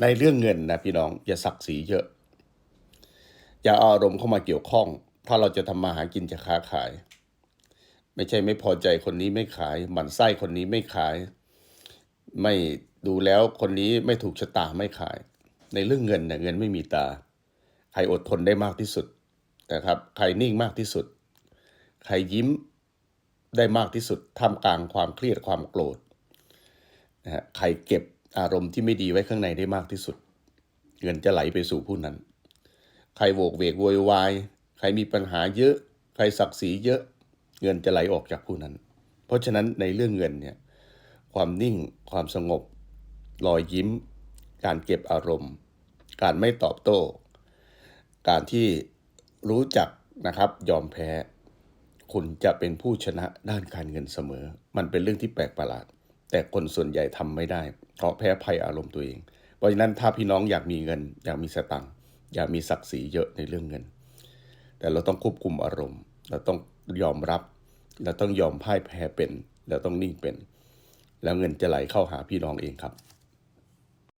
ในเรื่องเงินนะพี่น้องอย่าสักสีเยอะ อย่าเอาอารมณ์เข้ามาเกี่ยวข้อง ถ้าเราจะทำมาหากินจะค้าขาย ไม่ใช่ไม่พอใจคนนี้ไม่ขาย หมั่นไส้คนนี้ไม่ขาย ไม่ดูแล้วคนนี้ไม่ถูกชะตาไม่ขาย ในเรื่องเงินเนี่ยเงินไม่มีตา ใครอดทนได้มากที่สุดนะครับ ใครนิ่งมากที่สุด ใครยิ้มได้มากที่สุดท่ามกลางความเครียดความโกรธนะฮะใครเก็บ อารมณ์ที่ไม่ดีไว้ข้างในได้มากที่สุด เงินจะไหลไปสู่ผู้นั้น ใครโวกเวกโวยวาย ใครมีปัญหาเยอะ ใครศักดิ์ศรีเยอะ เงินจะไหลออกจากผู้นั้น เพราะฉะนั้นในเรื่องเงินเนี่ย ความนิ่ง ความสงบ รอยยิ้ม การเก็บอารมณ์ การไม่ตอบโต้ การที่รู้จักนะครับ ยอมแพ้ คุณจะเป็นผู้ชนะด้านการเงินเสมอ มันเป็นเรื่องที่แปลกประหลาด แต่คนส่วนใหญ่ทำไม่ได้ เพราะแพ้ภัยอารมณ์ตัวเอง เพราะฉะนั้นถ้าพี่น้องอยากมีเงิน อยากมีสตังค์อยากมีศักดิ์ศรีเยอะในเรื่องเงิน แต่เราต้องควบคุมอารมณ์ เราต้องยอมรับ เราต้องยอมพ่ายแพ้เป็น เราต้องนิ่งเป็น แล้วเงินจะไหลเข้าหาพี่น้องเองครับ